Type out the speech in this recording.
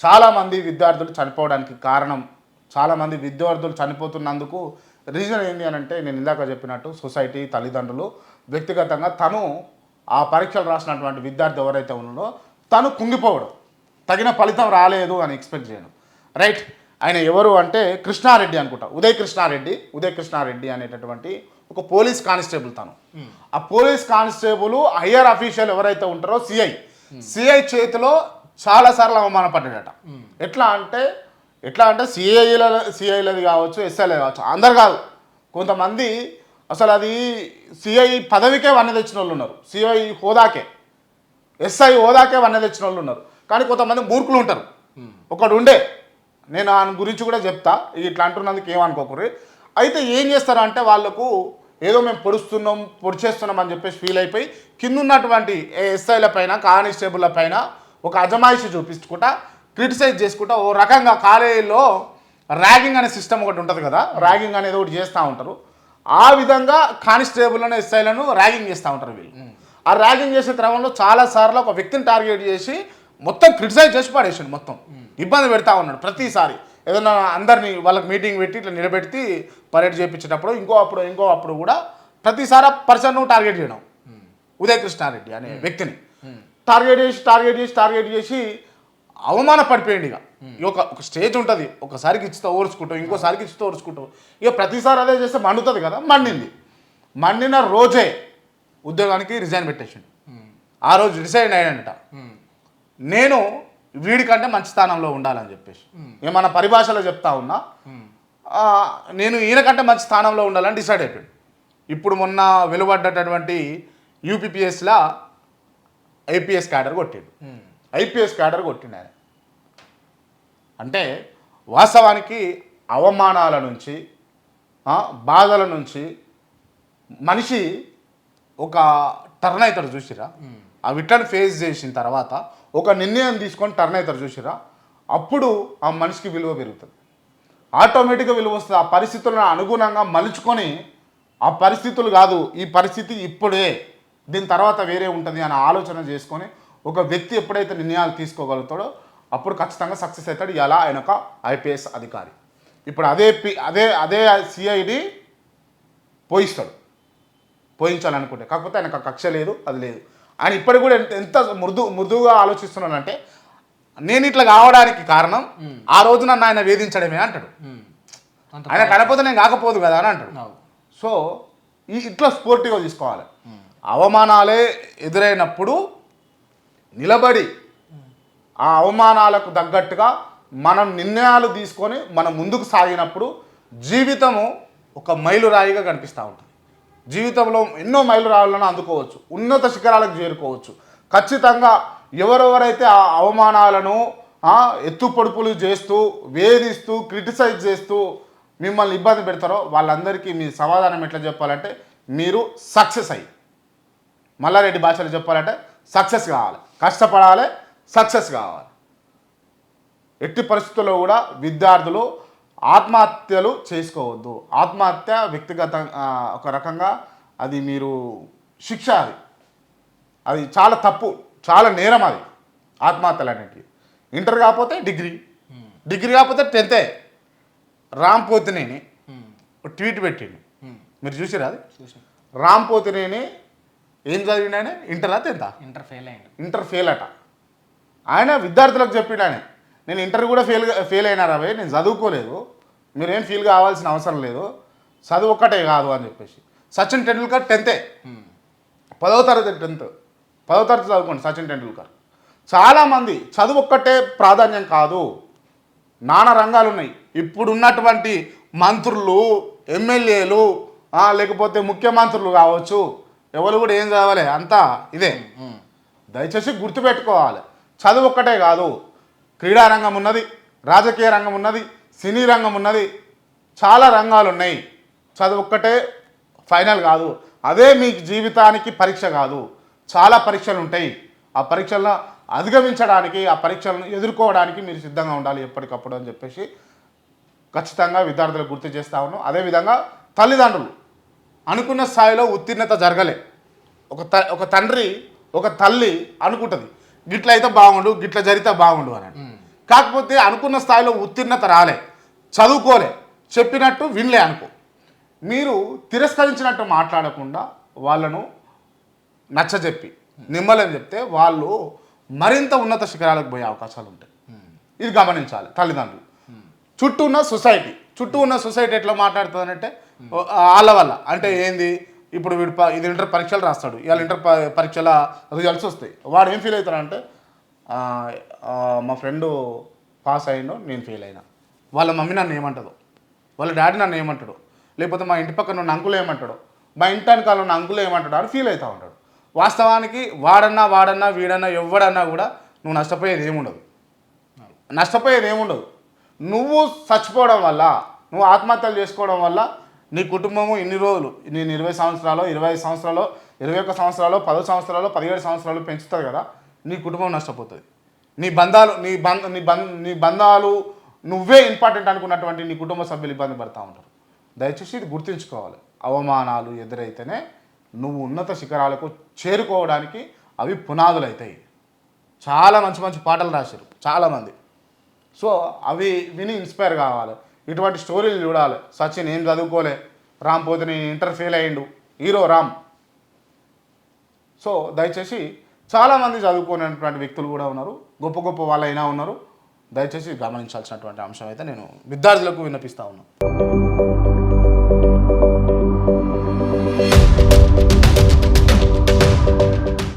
చాలామంది విద్యార్థులు చనిపోవడానికి కారణం చాలామంది విద్యార్థులు చనిపోతున్నందుకు రీజన్ ఏంటి అని అంటే నేను ఇందాక చెప్పినట్టు సొసైటీ తల్లిదండ్రులు వ్యక్తిగతంగా తను ఆ పరీక్షలు రాసినటువంటి విద్యార్థి ఎవరైతే ఉన్నాడో తను కుంగిపోవడం తగిన ఫలితం రాలేదు అని ఎక్స్పెక్ట్ చేయడం రైట్? ఆయన ఎవరు అంటే కృష్ణారెడ్డి అనుకుంటా. ఉదయ్ కృష్ణారెడ్డి ఉదయ్ కృష్ణారెడ్డి అనేటటువంటి ఒక పోలీస్ కానిస్టేబుల్ తను. ఆ పోలీస్ కానిస్టేబుల్ హయ్యర్ అఫీషియల్ ఎవరైతే ఉంటారో సిఐ సిఐ చేతిలో చాలా సార్లు అవమానపడ్డాడట. ఎట్లా అంటే ఎట్లా అంటే సిఐల సిఐలది కావచ్చు ఎస్ఐలది కావచ్చు అందరు కాదు. కొంతమంది అసలు అది సిఐ పదవికే వన్న తెచ్చిన వాళ్ళు ఉన్నారు సిఐ హోదాకే. ఎస్ఐ హోదాకే వన్న తెచ్చిన వాళ్ళు ఉన్నారు. కానీ కొంతమంది మూర్ఖులు ఉంటారు. ఒకడు ఉండే. నేను ఆయన గురించి కూడా చెప్తా. ఇట్లా అంటున్నందుకు ఏమనుకోకూరి అయితే ఏం చేస్తారంటే వాళ్ళకు ఏదో మేము పొడుస్తున్నాం పొడిచేస్తున్నాం అని చెప్పేసి ఫీల్ అయిపోయి కింద ఉన్నటువంటి ఎస్ఐల పైన కానిస్టేబుల్ల పైన ఒక అజమాయిషి చూపించుకుంటా క్రిటిసైజ్ చేసుకుంటా ఓ రకంగా కాలేజీలో ర్యాగింగ్ అనే సిస్టమ్ ఒకటి ఉంటుంది కదా ర్యాగింగ్ అనేది ఒకటి చేస్తూ ఉంటారు. ఆ విధంగా కానిస్టేబుల్ అనే ఎస్ఐలను ర్యాగింగ్ చేస్తూ ఉంటారు వీళ్ళు. ఆ ర్యాగింగ్ చేసే క్రమంలో చాలా సార్లు ఒక వ్యక్తిని టార్గెట్ చేసి మొత్తం క్రిటిసైజ్ చేసి పడేసాడు మొత్తం. ఇబ్బంది పెడతా ఉన్నాడు ప్రతిసారి. ఏదైనా అందరినీ వాళ్ళకి మీటింగ్ పెట్టి ఇట్లా నిలబెట్టి పరేడ్ చేయించేటప్పుడు ఇంకో అప్పుడు ఇంకో అప్పుడు కూడా ప్రతిసారి పర్సన్ను టార్గెట్ చేయడం. ఉదయకృష్ణారెడ్డి అనే వ్యక్తిని. టార్గెట్ చేసి టార్గెట్ చేసి టార్గెట్ చేసి అవమాన పడిపోయింది ఇక ఒక ఒక స్టేజ్ ఉంటుంది. ఒకసారికి ఇచ్చితే ఓర్చుకుంటాం ఇంకోసారికి ఇచ్చితే ఓర్చుకుంటాం ఇక ప్రతిసారి అదే చేస్తే మండుతుంది కదా మండింది. మండిన రోజే ఉద్యోగానికి రిజైన్ పెట్టేసిండు. ఆ రోజు రిజైన్ అయ్యాడంట నేను వీడికంటే మంచి స్థానంలో ఉండాలని చెప్పేసి. ఏమన్నా పరిభాషలో చెప్తా ఉన్నా నేను ఈయనకంటే మంచి స్థానంలో ఉండాలని డిసైడ్ అయిపోయాడు. ఇప్పుడు మొన్న వెలువడ్డటువంటి యూపీపీఎస్లా ఐపీఎస్ క్యాడర్ కొట్టిండు. ఐపీఎస్ క్యాడర్ కొట్టిండు ఆయన. అంటే వాస్తవానికి అవమానాల నుంచి బాధల నుంచి మనిషి ఒక టర్న్ అవుతాడు చూసిరా ఆ విట్లను ఫేస్ చేసిన తర్వాత ఒక నిర్ణయం తీసుకొని టర్న్ అవుతాడు చూసిరా అప్పుడు ఆ మనిషికి విలువ పెరుగుతుంది. ఆటోమేటిక్గా విలువ వస్తుంది. ఆ పరిస్థితులను అనుగుణంగా మలుచుకొని ఆ పరిస్థితులు కాదు ఈ పరిస్థితి ఇప్పుడే దీని తర్వాత వేరే ఉంటుంది అని ఆలోచన చేసుకొని ఒక వ్యక్తి ఎప్పుడైతే నిర్ణయాలు తీసుకోగలుగుతాడో అప్పుడు ఖచ్చితంగా సక్సెస్ అవుతాడు. ఎలా? ఆయన ఒక ఐపీఎస్ అధికారి. ఇప్పుడు అదే పి అదే అదే సిఐడి పోయిస్తాడు. పోయించాలనుకుంటే. కాకపోతే ఆయనకు కక్ష లేదు అది లేదు. ఆయన ఇప్పటికి కూడా ఎంత ఎంత మృదు మృదువుగా ఆలోచిస్తున్నానంటే నేను ఇట్లా కావడానికి కారణం ఆ రోజు నన్ను ఆయన వేధించడమే అంటాడు. ఆయన కనపోతే నేను కాకపోదు కదా అని అంటాడు. సో ఈ ఇట్లా స్పోర్టివ్గా తీసుకోవాలి. అవమానాలే ఎదురైనప్పుడు నిలబడి ఆ అవమానాలకు తగ్గట్టుగా మనం నిర్ణయాలు తీసుకొని మనం ముందుకు సాగినప్పుడు జీవితము ఒక మైలురాయిగా కనిపిస్తూ ఉంటుంది. జీవితంలో ఎన్నో మైలురాళ్ళను అందుకోవచ్చు ఉన్నత శిఖరాలకు చేరుకోవచ్చు. ఖచ్చితంగా ఎవరెవరైతే ఆ అవమానాలను ఎత్తుపడుపులు చేస్తూ వేధిస్తూ క్రిటిసైజ్ చేస్తూ మిమ్మల్ని ఇబ్బంది పెడతారో వాళ్ళందరికీ మీ సమాధానం ఎట్లా చెప్పాలంటే మీరు సక్సెస్ అయ్యి మల్లారెడ్డి భాషలో చెప్పాలంటే సక్సెస్ కావాలి. కష్టపడాలి సక్సెస్ కావాలి. ఎట్టి పరిస్థితుల్లో కూడా విద్యార్థులు ఆత్మహత్యలు చేసుకోవద్దు. ఆత్మహత్య వ్యక్తిగత ఒక రకంగా అది మీరు శిక్ష అది. అది చాలా తప్పు చాలా నేరం అది. ఆత్మహత్యలు అనేటివి ఇంటర్ కాకపోతే డిగ్రీ. డిగ్రీ కాకపోతే టెన్తే. రామ్ పోతినేని ట్వీట్ పెట్టిండు. మీరు చూసిరా అది? రామ్ పోతినేని ఏం చదివిండు ఆయన? ఇంటరా టెన్తా ఇంటర్ ఫెయిల్ అయ్యిండు ఇంటర్ ఫెయిల్ అట. ఆయన విద్యార్థులకు చెప్పిండు ఆయన. నేను ఇంటర్ కూడా ఫెయిల్ ఫెయిల్ అయినా రావే నేను చదువుకోలేదు. మీరేం ఫీల్ కావాల్సిన అవసరం లేదు. చదువు ఒక్కటే కాదు అని చెప్పేసి. సచిన్ టెండూల్కర్ టెన్తే. పదవ తరగతి టెన్త్. పదవ తరగతి చదువుకోండి సచిన్ టెండూల్కర్. చాలామంది చదువు ఒక్కటే ప్రాధాన్యం కాదు. నానా రంగాలు ఉన్నాయి. ఇప్పుడు ఉన్నటువంటి మంత్రులు ఎమ్మెల్యేలు లేకపోతే ముఖ్యమంత్రులు కావచ్చు. ఎవరు కూడా ఏం చదవాలి అంతా ఇదే. దయచేసి గుర్తుపెట్టుకోవాలి. చదువు ఒక్కటే కాదు. క్రీడా రంగం ఉన్నది రాజకీయ రంగం ఉన్నది సినీ రంగం ఉన్నది చాలా రంగాలు ఉన్నాయి. చదువు ఒక్కటే ఫైనల్ కాదు. అదే మీ జీవితానికి పరీక్ష కాదు. చాలా పరీక్షలు ఉంటాయి. ఆ పరీక్షలను అధిగమించడానికి ఆ పరీక్షలను ఎదుర్కోవడానికి మీరు సిద్ధంగా ఉండాలి ఎప్పటికప్పుడు అని చెప్పేసి ఖచ్చితంగా విద్యార్థులకు గుర్తు చేస్తా ఉన్నాం. అదేవిధంగా తల్లిదండ్రులు అనుకున్న స్థాయిలో ఉత్తీర్ణత జరగలే. ఒక త ఒక తండ్రి ఒక తల్లి అనుకుంటుంది. గిట్ల అయితే బాగుండు గిట్ల జరిగితే బాగుండు అని కాకపోతే అనుకున్న స్థాయిలో ఉత్తీర్ణత రాలే చదువుకోలే చెప్పినట్టు వినలే అనుకో. మీరు తిరస్కరించినట్టు మాట్లాడకుండా వాళ్ళను నచ్చజెప్పి నిమ్మలని చెప్తే వాళ్ళు మరింత ఉన్నత శిఖరాలకు పోయే అవకాశాలు ఉంటాయి. ఇది గమనించాలి తల్లిదండ్రులు. చుట్టూ ఉన్న సొసైటీ చుట్టూ ఉన్న సొసైటీ ఎట్లా మాట్లాడుతుందంటే వాళ్ళ వల్ల. అంటే ఏంది? ఇప్పుడు వీడు ప- ఇది ఇంటర్ పరీక్షలు రాస్తాడు. ఇవాళ ఇంటర్ పరీక్షల రిజల్ట్స్ వస్తాయి. వాడు ఏం ఫీల్ అవుతాడంటే మా ఫ్రెండ్ పాస్ అయ్యిండు నేను ఫెయిల్ అయినా. వాళ్ళ మమ్మీ నన్ను ఏమంటుందో వాళ్ళ డాడీ నన్ను ఏమంటాడు లేకపోతే మా ఇంటి పక్కన ఉన్న అంకులు ఏమంటాడు మా ఇంటి వెనకాల ఉన్న అంకులు ఏమంటాడు అని ఫీల్ అవుతూ ఉంటాడు. వాస్తవానికి వాడన్నా వాడన్నా వీడన్నా ఎవడన్నా కూడా నువ్వు నష్టపోయేది ఏముండదు నష్టపోయేది ఏముండదు నువ్వు చచ్చిపోవడం వల్ల నువ్వు ఆత్మహత్యలు చేసుకోవడం వల్ల నీ కుటుంబము ఇన్ని రోజులు నేను ఇరవై సంవత్సరాలు ఇరవై ఐదు సంవత్సరాలు ఇరవై ఒక్క సంవత్సరాలు పదో సంవత్సరాలు పదిహేడు సంవత్సరాలు పెంచుతారు కదా నీ కుటుంబం నష్టపోతుంది. నీ బంధాలు నీ బంధ నీ బంధ నీ బంధాలు నువ్వే ఇంపార్టెంట్ అనుకున్నటువంటి నీ కుటుంబ సభ్యులు ఇబ్బంది పడుతూ ఉంటారు. దయచేసి ఇది గుర్తుంచుకోవాలి. అవమానాలు ఎదురైతేనే నువ్వు ఉన్నత శిఖరాలకు చేరుకోవడానికి అవి పునాదులు అవుతాయి చాలా మంచి మంచి పాటలు రాశారు చాలామంది సో అవి విని ఇన్స్పైర్ కావాలి. ఇటువంటి స్టోరీలు చూడాలి. సచిన్ ఏం చదువుకోలే? రామ్ పోతే నేను ఇంటర్ ఫెయిల్ అయ్యిండు. హీరో రామ్. సో దయచేసి చాలామంది చదువుకునేటువంటి వ్యక్తులు కూడా ఉన్నారు. గొప్ప గొప్ప వాళ్ళైనా ఉన్నారు. దయచేసి గమనించాల్సినటువంటి అంశం అయితే నేను విద్యార్థులకు విన్నపిస్తా ఉన్నాను